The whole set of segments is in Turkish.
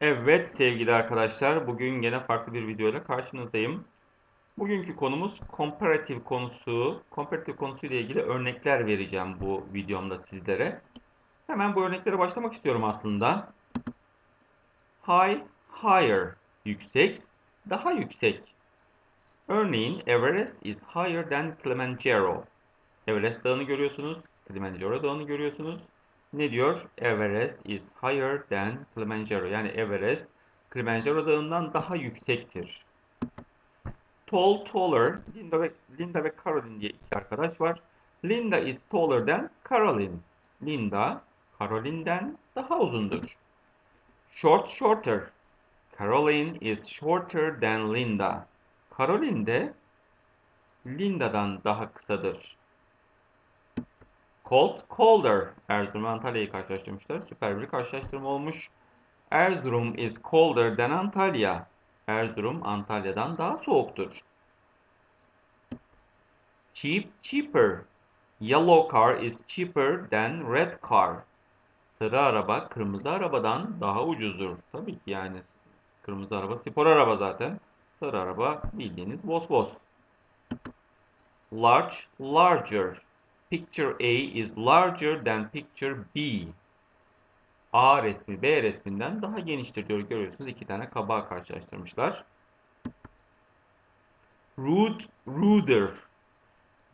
Evet sevgili arkadaşlar, bugün gene farklı bir videoyla karşınızdayım. Bugünkü konumuz comparative konusu. Comparative konusuyla ilgili örnekler vereceğim bu videomda sizlere. Hemen bu örneklere başlamak istiyorum aslında. High, higher, yüksek, daha yüksek. Örneğin Everest is higher than Kilimanjaro. Everest dağını görüyorsunuz, Kilimanjaro dağını görüyorsunuz. Ne diyor? Everest is higher than Kilimanjaro. Yani Everest Kilimanjaro dağından daha yüksektir. Tall, taller. Linda ve, Linda ve Caroline diye iki arkadaş var. Linda is taller than Caroline. Linda, Caroline'den daha uzundur. Short, shorter. Caroline is shorter than Linda. Caroline de Linda'dan daha kısadır. Cold, colder. Erzurum Antalya'yı karşılaştırmışlar. Süper bir karşılaştırma olmuş. Erzurum is colder than Antalya. Erzurum Antalya'dan daha soğuktur. Cheap, cheaper. Yellow car is cheaper than red car. Sarı araba kırmızı arabadan daha ucuzdur. Tabii ki yani kırmızı araba spor araba zaten. Sarı araba bildiğiniz Vos Large, larger. Picture A is larger than picture B. A resmi B resminden daha geniştir diyor. Görüyorsunuz iki tane kabağı karşılaştırmışlar. Rude, ruder.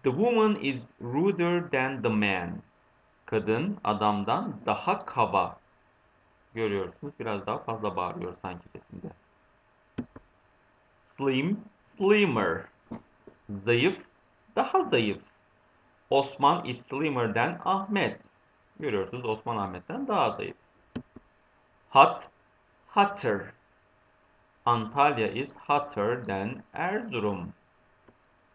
The woman is ruder than the man. Kadın adamdan daha kaba. Görüyorsunuz biraz daha fazla bağırıyor sanki resimde. Slim, slimmer. Zayıf, daha zayıf. Osman is slimmer than Ahmet. Görüyorsunuz Osman Ahmet'ten daha zayıf. Hot, hotter. Antalya is hotter than Erzurum.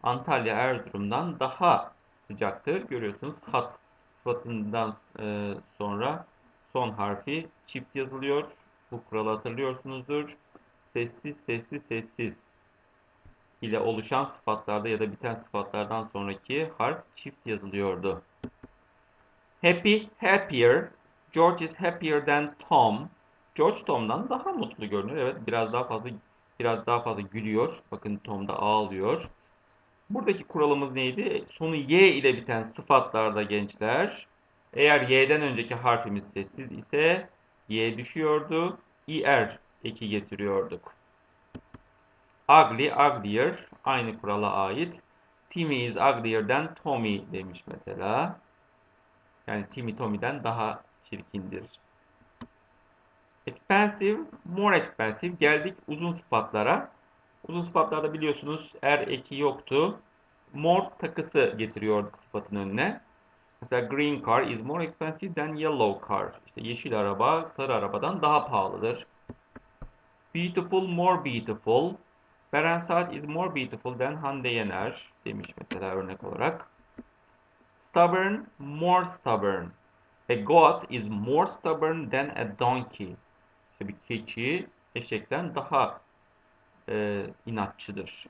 Antalya Erzurum'dan daha sıcaktır. Görüyorsunuz hot sıfatından e, sonra son harfi çift yazılıyor. Bu kuralı hatırlıyorsunuzdur. Sessiz, sessiz, sessiz ile oluşan sıfatlarda ya da biten sıfatlardan sonraki harf çift yazılıyordu. Happy, happier. George is happier than Tom. George Tom'dan daha mutlu görünüyor. Evet, biraz daha fazla biraz daha fazla gülüyor. Bakın Tom da ağlıyor. Buradaki kuralımız neydi? Sonu y ile biten sıfatlarda gençler eğer y'den önceki harfimiz sessiz ise y düşüyordu. er eki getiriyorduk. Ugly, uglier aynı kurala ait. Timmy is uglier than Tommy demiş mesela. Yani Timmy Tommy'den daha çirkindir. Expensive, more expensive. Geldik uzun sıfatlara. Uzun sıfatlarda biliyorsunuz er eki yoktu. More takısı getiriyorduk sıfatın önüne. Mesela green car is more expensive than yellow car. İşte yeşil araba sarı arabadan daha pahalıdır. Beautiful, more beautiful. Beren Saat is more beautiful than Hande Yener demiş mesela örnek olarak. Stubborn, more stubborn. A goat is more stubborn than a donkey. İşte bir keçi eşekten daha e, inatçıdır.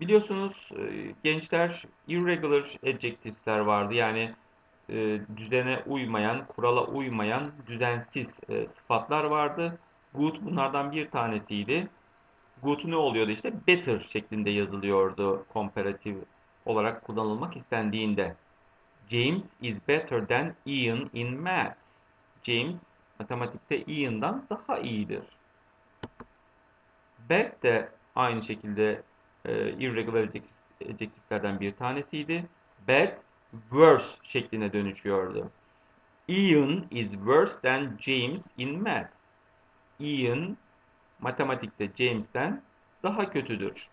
Biliyorsunuz e, gençler irregular adjectives'ler vardı. Yani e, düzene uymayan, kurala uymayan düzensiz e, sıfatlar vardı. Good bunlardan bir tanesiydi. Good ne oluyordu işte? Better şeklinde yazılıyordu komparatif olarak kullanılmak istendiğinde. James is better than Ian in maths. James matematikte Ian'dan daha iyidir. Bad de aynı şekilde e, irregular adjectives'lerden bir tanesiydi. Bad, worse şekline dönüşüyordu. Ian is worse than James in maths. Ian matematikte James'ten daha kötüdür.